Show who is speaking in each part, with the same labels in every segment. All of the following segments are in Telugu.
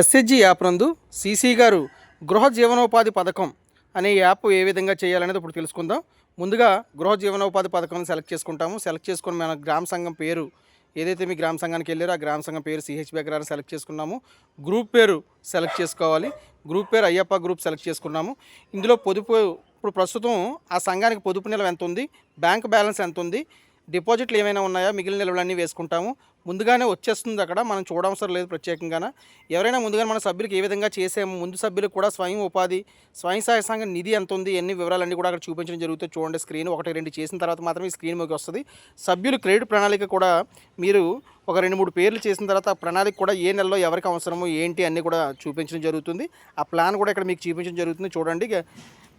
Speaker 1: ఎస్హెచ్జి యాప్ నందు సీసీ గారు గృహ జీవనోపాధి పథకం అనే యాప్ ఏ విధంగా చేయాలనేది ఇప్పుడు తెలుసుకుందాం. ముందుగా గృహ జీవనోపాధి పథకం సెలెక్ట్ చేసుకుంటాము. సెలెక్ట్ చేసుకుని మన గ్రామ సంఘం పేరు ఏదైతే మీ గ్రామ సంఘానికి వెళ్ళారో ఆ గ్రామ సంఘం పేరు సిహెచ్బి అగ్రహారం సెలెక్ట్ చేసుకున్నాము. గ్రూప్ పేరు సెలెక్ట్ చేసుకోవాలి. గ్రూప్ పేరు అయ్యప్ప గ్రూప్ సెలెక్ట్ చేసుకున్నాము. ఇందులో పొదుపు ఇప్పుడు ప్రస్తుతం ఆ సంఘానికి పొదుపు నిల్వ ఎంత ఉంది బ్యాంక్ బ్యాలెన్స్ ఎంత ఉంది డిపాజిట్లు ఏమైనా ఉన్నాయా? మిగిలిన నిల్వలన్నీ వేసుకుంటాము. ముందుగానే వచ్చేస్తుంది అక్కడ. మనం చూడవసరం లేదు ప్రత్యేకంగా ఎవరైనా ముందుగానే మన సభ్యులకు ఏ విధంగా చేసాము? ముందు సభ్యులకు కూడా స్వయం ఉపాధి స్వయం సహాయ సంఘం నిధి ఎంత ఉంది? ఎన్ని వివరాలన్నీ కూడా అక్కడ చూపించడం జరుగుతుంది చూడండి. స్క్రీన్ ఒకటి రెండు చేసిన తర్వాత మాత్రమే ఈ స్క్రీన్ మీకు వస్తుంది. సభ్యులు క్రెడిట్ ప్రణాళిక కూడా మీరు ఒక రెండు మూడు పేర్లు చేసిన తర్వాత ఆ ప్రణాళిక కూడా ఏ నెలలో ఎవరికి అవసరమో ఏంటి అన్నీ కూడా చూపించడం జరుగుతుంది. ఆ ప్లాన్ కూడా ఇక్కడ మీకు చూపించడం జరుగుతుంది. చూడండి.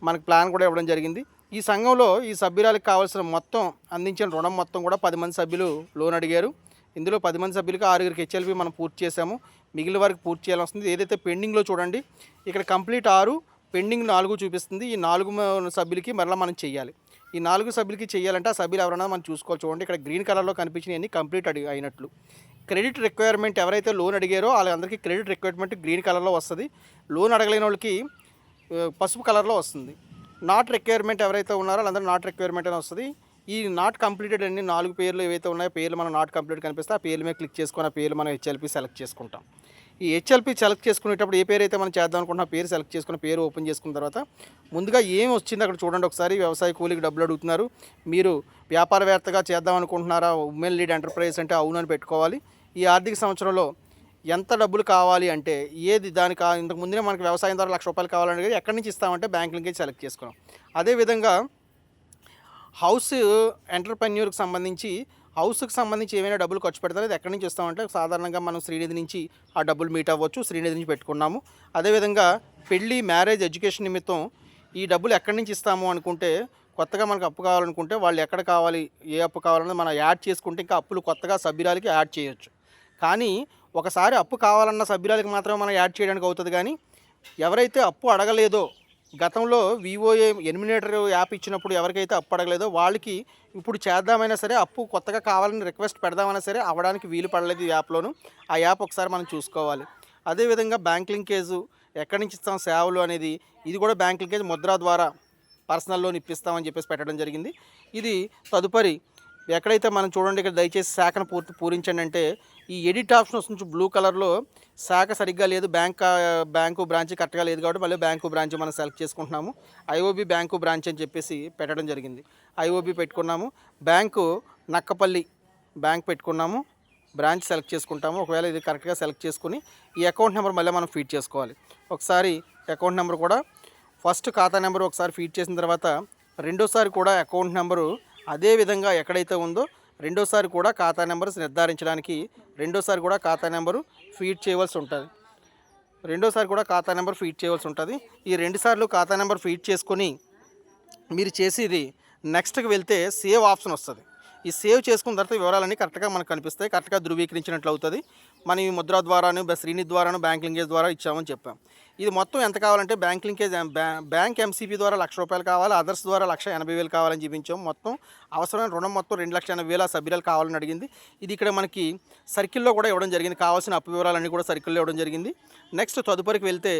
Speaker 1: మనకు ప్లాన్ కూడా ఇవ్వడం జరిగింది. ఈ సంఘంలో ఈ సభ్యురాలకు కావాల్సిన మొత్తం అందించిన రుణం మొత్తం కూడా పది మంది సభ్యులు లోన్ అడిగారు. ఇందులో పది మంది సభ్యులకి ఆరుగురికి హెచ్ఎల్పి మనం పూర్తి చేసాము మిగిలిన వారికి పూర్తి చేయాల్సి వస్తుంది. ఏదైతే పెండింగ్లో చూడండి ఇక్కడ కంప్లీట్ ఆరు పెండింగ్ నాలుగు చూపిస్తుంది. ఈ నాలుగు సభ్యులకి మరలా మనం చేయాలి ఈ నాలుగు సభ్యులకి చేయాలంటే ఆ సభ్యులు ఎవరైనా మనం చూసుకోవాలి. చూడండి ఇక్కడ గ్రీన్ కలర్లో కనిపించినవన్నీ కంప్లీట్ అడి అయినట్లు. క్రెడిట్ రిక్వైర్మెంట్ ఎవరైతే లోన్ అడిగారో వాళ్ళందరికీ క్రెడిట్ రిక్వైర్మెంట్ గ్రీన్ కలర్లో వస్తుంది. లోన్ అడగలేని వాళ్ళకి పసుపు కలర్లో వస్తుంది. నాట్ రిక్వైర్మెంట్ ఎవరైతే ఉన్నారో వాళ్ళందరూ నాట్ రిక్వైర్మెంట్ అని వస్తుంది. ఈ నాట్ కంప్లీటెడ్ అన్ని నాలుగు పేర్లు ఏవైతే ఉన్నాయో పేర్లు మనం నాట్ కంప్లీట్ కనిపిస్తే ఆ పేర్లు మీద క్లిక్ చేసుకున్న ఆ పేర్లు మనం హెచ్ఎల్పి సెలెక్ట్ చేసుకుంటాం. ఈ హెచ్ఎల్పి సెలెక్ట్ చేసుకునేటప్పుడు ఏ పేరు అయితే మనం చేద్దాం అనుకుంటున్నా పేరు సెలెక్ట్ చేసుకున్న పేరు ఓపెన్ చేసుకున్న తర్వాత ముందుగా ఏం వచ్చింది అక్కడ చూడండి ఒకసారి. వ్యవసాయ కూలికి డబ్బులు అడుగుతున్నారు. మీరు వ్యాపారవేత్తగా చేద్దాం అనుకుంటున్నారా? ఉమెన్ లీడ్ ఎంటర్ప్రైజ్ అంటే అవునని పెట్టుకోవాలి. ఈ ఆర్థిక సంవత్సరంలో ఎంత డబ్బులు కావాలి అంటే ఏది దానికి ఇంతకు ముందే మనకి వ్యవసాయం ద్వారా లక్ష రూపాయలు కావాలంటే ఎక్కడి నుంచి ఇస్తామంటే బ్యాంక్ లింకేజ్ సెలెక్ట్ చేసుకున్నాం. అదేవిధంగా హౌస్ ఎంటర్ప్రెన్యూర్కి సంబంధించి హౌస్కి సంబంధించి ఏమైనా డబ్బులు ఖర్చు పెడతారు? అది ఎక్కడి నుంచి ఇస్తామంటే సాధారణంగా మనం శ్రీనిధి నుంచి ఆ డబ్బులు మీట్ అవ్వచ్చు. శ్రీనిధి నుంచి పెట్టుకున్నాము. అదేవిధంగా పెళ్ళి మ్యారేజ్ ఎడ్యుకేషన్ నిమిత్తం ఈ డబ్బులు ఎక్కడి నుంచి ఇస్తాము అనుకుంటే కొత్తగా మనకు అప్పు కావాలనుకుంటే వాళ్ళు ఎక్కడ కావాలి ఏ అప్పు కావాలన్నది మనం యాడ్ చేసుకుంటే ఇంకా అప్పులు కొత్తగా సభ్యురాలకి యాడ్ చేయొచ్చు. కానీ ఒకసారి అప్పు కావాలన్న సభ్యురాలకి మాత్రమే మనం యాడ్ చేయడానికి అవుతుంది కానీ ఎవరైతే అప్పు అడగలేదో గతంలో వివోఏ ఎనిమినేటర్ యాప్ ఇచ్చినప్పుడు ఎవరికైతే అప్పు అడగలేదో వాళ్ళకి ఇప్పుడు చేద్దామైనా సరే అప్పు కొత్తగా కావాలని రిక్వెస్ట్ పెడదామైనా సరే అవ్వడానికి వీలు పడలేదు ఈ యాప్లోను. ఆ యాప్ ఒకసారి మనం చూసుకోవాలి. అదేవిధంగా బ్యాంక్ లింకేజు ఎక్కడి నుంచి ఇస్తాం సేవలు అనేది ఇది కూడా బ్యాంక్ లింకేజ్ ముద్ర ద్వారా పర్సనల్ లోన్ ఇప్పిస్తామని చెప్పేసి పెట్టడం జరిగింది. ఇది తదుపరి ఎక్కడైతే మనం చూడండి ఇక్కడ దయచేసి శాఖను పూర్తి పూరించండి అంటే ఈ ఎడిట్ ఆప్షన్ వస్తుంది బ్లూ కలర్లో శాఖ సరిగ్గా లేదు బ్యాంక్ బ్యాంకు బ్రాంచ్ కరెక్ట్గా లేదు కాబట్టి మళ్ళీ బ్యాంకు బ్రాంచ్ మనం సెలెక్ట్ చేసుకుంటున్నాము. ఐఓబి బ్యాంకు బ్రాంచ్ అని చెప్పేసి పెట్టడం జరిగింది. ఐఓబి పెట్టుకున్నాము. బ్యాంకు నక్కపల్లి బ్యాంక్ పెట్టుకున్నాము. బ్రాంచ్ సెలెక్ట్ చేసుకుంటాము. ఒకవేళ ఇది కరెక్ట్గా సెలెక్ట్ చేసుకుని ఈ అకౌంట్ నెంబర్ మళ్ళీ మనం ఫీడ్ చేసుకోవాలి. ఒకసారి అకౌంట్ నెంబర్ కూడా ఫస్ట్ ఖాతా నెంబర్ ఒకసారి ఫీడ్ చేసిన తర్వాత రెండోసారి కూడా అకౌంట్ నెంబరు అదే విధంగా ఎక్కడైతే ఉందో రెండోసారి కూడా ఖాతా నెంబర్ నిర్ధారించడానికి రెండోసారి కూడా ఖాతా నెంబరు ఫీడ్ చేయవలసి ఉంటుంది. రెండోసారి కూడా ఖాతా నెంబర్ ఫీడ్ చేయవలసి ఉంటుంది. ఈ రెండు సార్లు ఖాతా నెంబర్ ఫీడ్ చేసుకొని మీరు చేసేది నెక్స్ట్కి వెళ్తే సేవ్ ఆప్షన్ వస్తుంది. ఈ సేవ్ చేసుకున్న తర్వాత వివరాలన్నీ కరెక్ట్గా మనకు కనిపిస్తాయి. కరెక్ట్గా ధృవీకరించినట్లు అవుతుంది. మనం ఈ ముద్ర ద్వారాను శ్రీని ద్వారాను బ్యాంక్ లింగేజ్ ద్వారా ఇచ్చామని చెప్పాం. ఇది మొత్తం ఎంత కావాలంటే బ్యాంక్ లింకేజ్ బ్యాంక్ ఎంసీపీ ద్వారా లక్ష రూపాయలు కావాలి అదర్స్ ద్వారా లక్ష ఎనభై వేలు కావాలని చూపించాం. మొత్తం అవసరమైన రుణం మొత్తం రెండు లక్షల ఎనభై వేల సభ్యులు కావాలని అడిగింది. ఇది ఇక్కడ మనకి సర్కిల్లో కూడా ఇవ్వడం జరిగింది. కావాల్సిన అప్పు వివరాలన్నీ కూడా సర్కిల్లో ఇవ్వడం జరిగింది. నెక్స్ట్ తదుపరికి వెళ్తే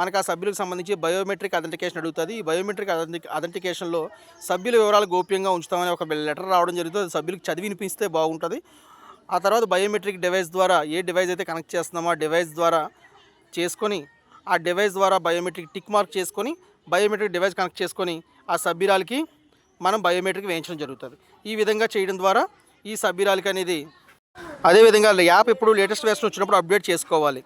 Speaker 1: మనకు ఆ సభ్యులకు సంబంధించి బయోమెట్రిక్ అథెంటికేషన్ అడుగుతుంది. ఈ బయోమెట్రిక్ అథెంటికేషన్లో సభ్యుల వివరాలు గోప్యంగా ఉంచుతామని ఒక లెటర్ రావడం జరుగుతుంది. అది సభ్యులకు చదివి వినిపిస్తే బాగుంటుంది. ఆ తర్వాత బయోమెట్రిక్ డివైస్ ద్వారా ఏ డివైస్ అయితే కనెక్ట్ చేస్తున్నామో ఆ డివైస్ ద్వారా చేసుకొని ఆ డివైస్ ద్వారా బయోమెట్రిక్ టిక్ మార్క్ చేసుకొని బయోమెట్రిక్ డివైస్ కనెక్ట్ చేసుకొని ఆ సభ్యురాలకి మనం బయోమెట్రిక్ వేయించడం జరుగుతుంది. ఈ విధంగా చేయడం ద్వారా ఈ సభ్యురాలకి అనేది అదేవిధంగా యాప్ ఎప్పుడు లేటెస్ట్ వెర్షన్ వచ్చినప్పుడు అప్డేట్ చేసుకోవాలి.